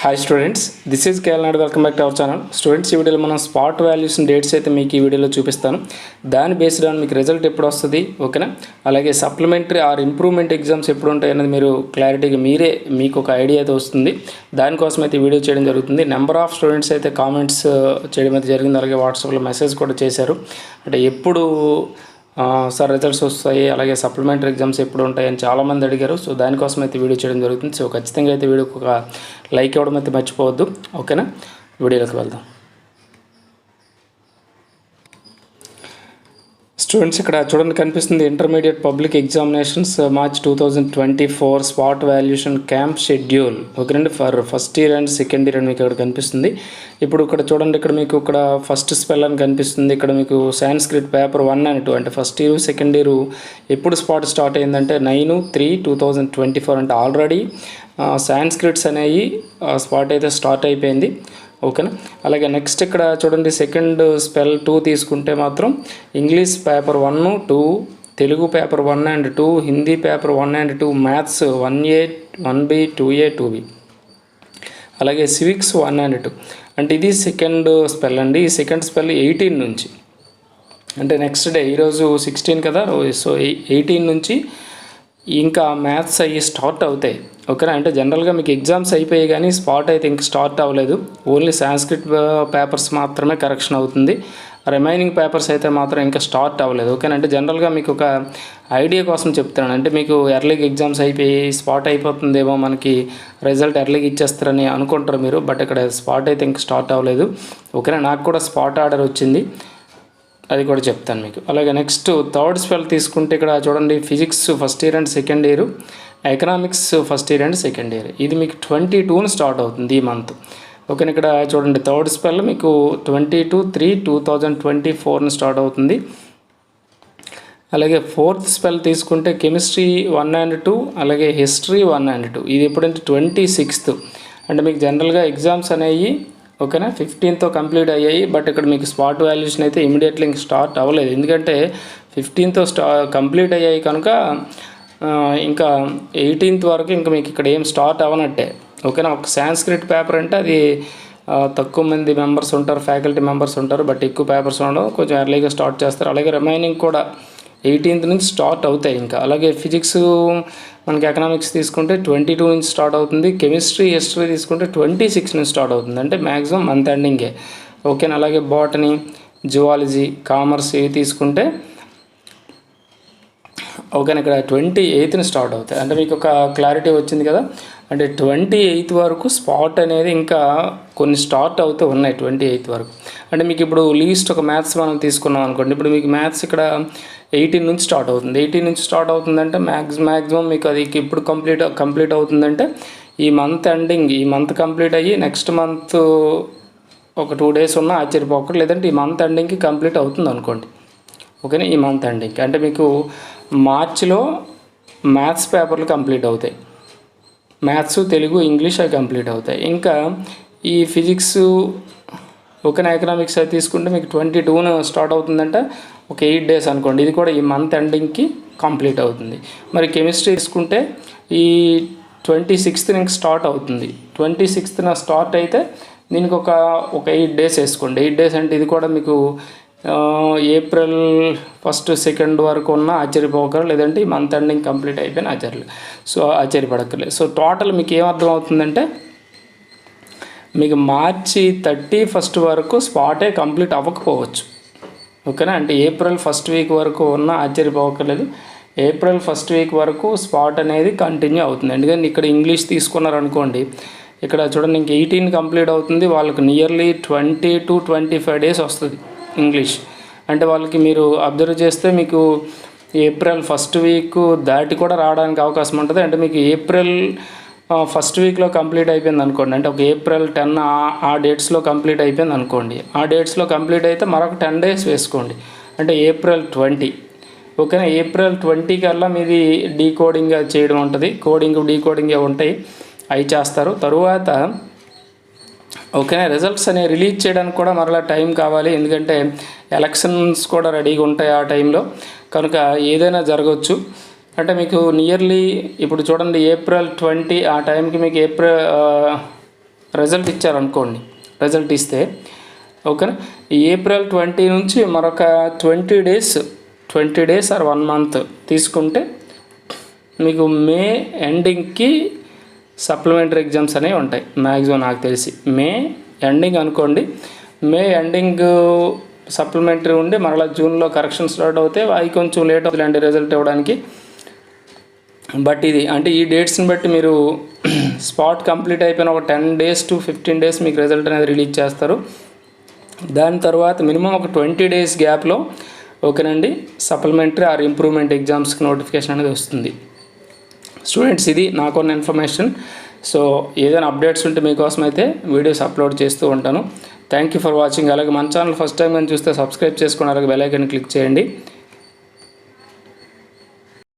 Hi students this is కేఎల్నాడు welcome back to our channel students ఈ వీడియోలో మనం spot values dates అయితే మీకు ఈ వీడియోలో చూపిస్తాను. దాని బేస్డ్ ఆన్ మీకు రిజల్ట్ ఎప్పుడు వస్తుంది ఓకేనా? అలాగే సప్లిమెంటరీ ఆర్ ఇంప్రూవ్మెంట్ ఎగ్జామ్స్ ఎప్పుడు ఉంటాయి అనేది మీరు క్లారిటీగా మీరే మీకు ఒక ఐడియా అయితే వస్తుంది. దానికోసం అయితే వీడియో చేయడం జరుగుతుంది. నెంబర్ ఆఫ్ స్టూడెంట్స్ అయితే కామెంట్స్ చేయడం అయితే జరిగింది. అలాగే వాట్సాప్లో మెసేజ్ కూడా చేశారు. అంటే ఎప్పుడు సార్ రిజల్ట్స్ వస్తాయి అలాగే సప్లిమెంటరీ ఎగ్జామ్స్ ఎప్పుడు ఉంటాయని చాలామంది అడిగారు. సో దానికోసం అయితే వీడియో చేయడం జరుగుతుంది. సో ఖచ్చితంగా అయితే వీడియోకి ఒక లైక్ ఇవ్వడం అయితే మర్చిపోవద్దు. ఓకేనా? వీడియోలోకి వెళ్దాం. స్టూడెంట్స్ ఇక్కడ చూడండి కనిపిస్తుంది intermediate public examinations uh, March two thousand twenty four spot valuation camp schedule. ఓకేనండి for first year and second year అని మీకు ఇక్కడ కనిపిస్తుంది. ఇప్పుడు ఇక్కడ చూడండి ఇక్కడ మీకు ఇక్కడ ఫస్ట్ స్పెల్ అని కనిపిస్తుంది. ఇక్కడ మీకు Sanskrit paper one and two. అంటే ఫస్ట్ ఇయర్ సెకండ్ ఇయర్ ఎప్పుడు స్పాట్ స్టార్ట్ అయిందంటే nine three two thousand twenty four. అంటే ఆల్రెడీ uh, సాంస్క్రిట్స్ అనేవి uh, స్పాట్ అయితే స్టార్ట్ అయిపోయింది. ఓకేనా? అలాగే నెక్స్ట్ ఇక్కడ చూడండి సెకండ్ స్పెల్ టూ తీసుకుంటే మాత్రం English paper one two Telugu paper one and two Hindi paper one and two maths one A one B two A two B అలాగే సివిక్స్ వన్ అండ్ టూ అంటే ఇది second spell అండి. ఈ second spell eighteen నుంచి. అంటే next day ఈరోజు sixteen కదా? So eighteen నుంచి ఇంకా మ్యాథ్స్ అయ్యి స్టార్ట్ అవుతాయి. ఓకేనా? అంటే జనరల్గా మీకు ఎగ్జామ్స్ అయిపోయాయి కానీ స్పాట్ అయితే ఇంక స్టార్ట్ అవ్వలేదు. ఓన్లీ సాంస్క్రిట్ పేపర్స్ మాత్రమే కరెక్షన్ అవుతుంది. రిమైనింగ్ పేపర్స్ అయితే మాత్రం ఇంకా స్టార్ట్ అవ్వలేదు. ఓకేనా? అంటే జనరల్గా మీకు ఒక ఐడియా కోసం చెప్తున్నాను. అంటే మీకు ఎర్లీగా ఎగ్జామ్స్ అయిపోయి స్పాట్ అయిపోతుందేమో మనకి రిజల్ట్ ఎర్లీగా ఇచ్చేస్తారని అనుకుంటారు మీరు. బట్ ఇక్కడ స్పాట్ అయితే ఇంకా స్టార్ట్ అవ్వలేదు. ఓకేనా? నాకు కూడా స్పాట్ ఆర్డర్ వచ్చింది. అది కూడా చెప్తాను మీకు. అలాగే నెక్స్ట్ థర్డ్ స్పెల్ తీసుకుంటే ఇక్కడ చూడండి physics first year and second year economics first year and second year ఇది మీకు ట్వంటీ టూను స్టార్ట్ అవుతుంది ఈ మంత్ ఓకే ఇక్కడ చూడండి థర్డ్ స్పెల్ మీకు twenty two three two thousand twenty ఫోర్ని start అవుతుంది. అలాగే ఫోర్త్ స్పెల్ తీసుకుంటే కెమిస్ట్రీ వన్ అండ్ టూ అలాగే హిస్టరీ వన్ అండ్ టూ ఇది ఎప్పుడంటే ట్వంటీ సిక్స్త్ అంటే మీకు జనరల్గా ఎగ్జామ్స్ అనేవి ఓకేనా? ఫిఫ్టీన్త్తో కంప్లీట్ అయ్యాయి. బట్ ఇక్కడ మీకు స్పాట్ వాల్యుయేషన్ అయితే ఇమీడియట్లీ ఇంక స్టార్ట్ అవ్వలేదు. ఎందుకంటే ఫిఫ్టీన్త్తో స్టా కంప్లీట్ అయ్యాయి కనుక ఇంకా ఎయిటీన్త్ వరకు ఇంకా మీకు ఇక్కడ ఏం స్టార్ట్ అవ్వనట్టే. ఓకేనా? ఒక సాంస్క్రిట్ పేపర్ అంటే అది తక్కువ మంది మెంబర్స్ ఉంటారు ఫ్యాకల్టీ మెంబర్స్ ఉంటారు బట్ ఎక్కువ పేపర్స్ ఉండడం కొంచెం ఎర్లీగా స్టార్ట్ చేస్తారు. అలాగే రిమైనింగ్ కూడా ఎయిటీన్త్ నుంచి స్టార్ట్ అవుతాయి ఇంకా. అలాగే ఫిజిక్స్ మనకి ఎకనామిక్స్ తీసుకుంటే ట్వంటీ టూ నుంచి స్టార్ట్ అవుతుంది. కెమిస్ట్రీ హిస్టరీ తీసుకుంటే ట్వంటీ సిక్స్ నుంచి స్టార్ట్ అవుతుంది. అంటే మ్యాక్సిమం మంత్ ఎండింగే ఓకేనా అలాగే బాటనీ జువాలజీ కామర్స్ ఇవి తీసుకుంటే ఓకేనా ఇక్కడ ట్వంటీ ఎయిత్ని స్టార్ట్ అవుతాయి. అంటే మీకు ఒక క్లారిటీ వచ్చింది కదా? అంటే ట్వంటీ ఎయిత్ వరకు స్పాట్ అనేది ఇంకా కొన్ని స్టార్ట్ అవుతూ ఉన్నాయి ట్వంటీ ఎయిత్ వరకు. అంటే మీకు ఇప్పుడు లీస్ట్ ఒక మ్యాథ్స్ మనం తీసుకున్నాం అనుకోండి. ఇప్పుడు మీకు మ్యాథ్స్ ఇక్కడ ఎయిటీన్ నుంచి స్టార్ట్ అవుతుంది. ఎయిటీన్ నుంచి స్టార్ట్ అవుతుందంటే మ్యాక్స్ మ్యాక్సిమం మీకు అది ఇప్పుడు కంప్లీట్ కంప్లీట్ అవుతుందంటే ఈ మంత్ ఎండింగ్ ఈ మంత్ కంప్లీట్ అయ్యి నెక్స్ట్ మంత్ ఒక టూ డేస్ ఉన్న ఆశ్చర్యపోకరు లేదంటే ఈ మంత్ ఎండింగ్కి కంప్లీట్ అవుతుంది అనుకోండి. ఓకేనా? ఈ మంత్ ఎండింగ్కి అంటే మీకు మార్చిలో మ్యాథ్స్ పేపర్లు కంప్లీట్ అవుతాయి. మ్యాథ్స్ తెలుగు ఇంగ్లీష్ అవి కంప్లీట్ అవుతాయి. ఇంకా ఈ ఫిజిక్స్ ఓకేనా? ఎకనామిక్స్ అది తీసుకుంటే మీకు ట్వంటీ టూన స్టార్ట్ అవుతుందంటే ఒక ఎయిట్ డేస్ అనుకోండి ఇది కూడా ఈ మంత్ ఎండింగ్కి కంప్లీట్ అవుతుంది. మరి కెమిస్ట్రీ తీసుకుంటే ఈ ట్వంటీ సిక్స్త్ ఇంక స్టార్ట్ అవుతుంది. ట్వంటీ సిక్స్త్న స్టార్ట్ అయితే దీనికి ఒక ఒక ఎయిట్ డేస్ వేసుకోండి. ఎయిట్ డేస్ అంటే ఇది కూడా మీకు ఏప్రిల్ ఫస్ట్ సెకండ్ వరకు ఉన్న ఆశ్చర్యపోకరు లేదంటే ఈ మంత్ ఎండింగ్ కంప్లీట్ అయిపోయిన ఆశ్చర్యలేదు సో ఆశ్చర్యపడక్కర్లేదు. సో టోటల్ మీకు ఏమర్థం అవుతుందంటే మీకు మార్చి థర్టీ ఫస్ట్ వరకు స్పాటే కంప్లీట్ అవ్వకపోవచ్చు. ఓకేనా? అంటే ఏప్రిల్ ఫస్ట్ వీక్ వరకు ఉన్న ఆశ్చర్యపోకర్లేదు. ఏప్రిల్ ఫస్ట్ వీక్ వరకు స్పాట్ అనేది కంటిన్యూ అవుతుంది. ఎందుకంటే ఇక్కడ ఇంగ్లీష్ తీసుకున్నారనుకోండి ఇక్కడ చూడండి ఇంక ఎయిటీన్ కంప్లీట్ అవుతుంది. వాళ్ళకి nearly twenty to twenty five days వస్తుంది ఇంగ్లీష్ అంటే వాళ్ళకి మీరు అబ్జర్వ్ చేస్తే మీకు ఏప్రిల్ ఫస్ట్ వీక్ దాటి కూడా రావడానికి అవకాశం ఉంటుంది. అంటే మీకు ఏప్రిల్ ఫస్ట్ వీక్లో కంప్లీట్ అయిపోయింది అనుకోండి. అంటే ఒక ఏప్రిల్ టెన్ ఆ డేట్స్లో కంప్లీట్ అయిపోయింది అనుకోండి. ఆ డేట్స్లో కంప్లీట్ అయితే మరొక టెన్ డేస్ వేసుకోండి. అంటే ఏప్రిల్ ట్వంటీ ఓకేనా? ఏప్రిల్ ట్వంటీ కల్లా మీది డీకోడింగ్ చేయడం ఉంటుంది. కోడింగ్ డీకోడింగ్ ఉంటాయి. అవి చేస్తారు. తరువాత ఓకేనా? రిజల్ట్స్ అనేవి రిలీజ్ చేయడానికి కూడా మరలా టైం కావాలి. ఎందుకంటే ఎలక్షన్స్ కూడా రెడీగా ఉంటాయి ఆ టైంలో కనుక ఏదైనా జరగవచ్చు అంటే మీకు నియర్లీ ఇప్పుడు చూడండి ఏప్రిల్ ట్వంటీ ఆ టైంకి మీకు ఏప్రిల్ రిజల్ట్ ఇచ్చారనుకోండి. రిజల్ట్ ఇస్తే ఓకేనా ఏప్రిల్ ట్వంటీ నుంచి మరొక twenty days twenty days or one month తీసుకుంటే మీకు మే ఎండింగ్కి సప్లిమెంటరీ ఎగ్జామ్స్ అనేవి ఉంటాయి. మ్యాక్సిమం నాకు తెలిసి. మే ఎండింగ్ అనుకోండి. మే ఎండింగ్ సప్లిమెంటరీ ఉండి మరలా జూన్లో కరెక్షన్స్ స్టార్ట్ అవుతే అవి కొంచెం లేట్ అవుతుందండి రిజల్ట్ ఇవ్వడానికి. బట్ ఇది అంటే ఈ డేట్స్ని బట్టి మీరు స్పాట్ కంప్లీట్ అయిపోయిన ఒక ten days to fifteen days మీకు రిజల్ట్ అనేది రిలీజ్ చేస్తారు. దాని తర్వాత మినిమం ఒక ట్వంటీ డేస్ గ్యాప్లో ఓకేనండి సప్లిమెంటరీ ఆర్ ఇంప్రూవ్మెంట్ ఎగ్జామ్స్కి నోటిఫికేషన్ అనేది వస్తుంది. స్టూడెంట్స్ ఇది నాకున్న ఇన్ఫర్మేషన్. సో ఏదైనా అప్డేట్స్ ఉంటే మీకోసం అయితే వీడియోస్ అప్లోడ్ చేస్తూ ఉంటాను. Thank you for watching. అలాగే మన ఛానల్ ఫస్ట్ టైం కానీ చూస్తే సబ్స్క్రైబ్ చేసుకుని అలాగే బెల్ ఐకన్ క్లిక్ చేయండి.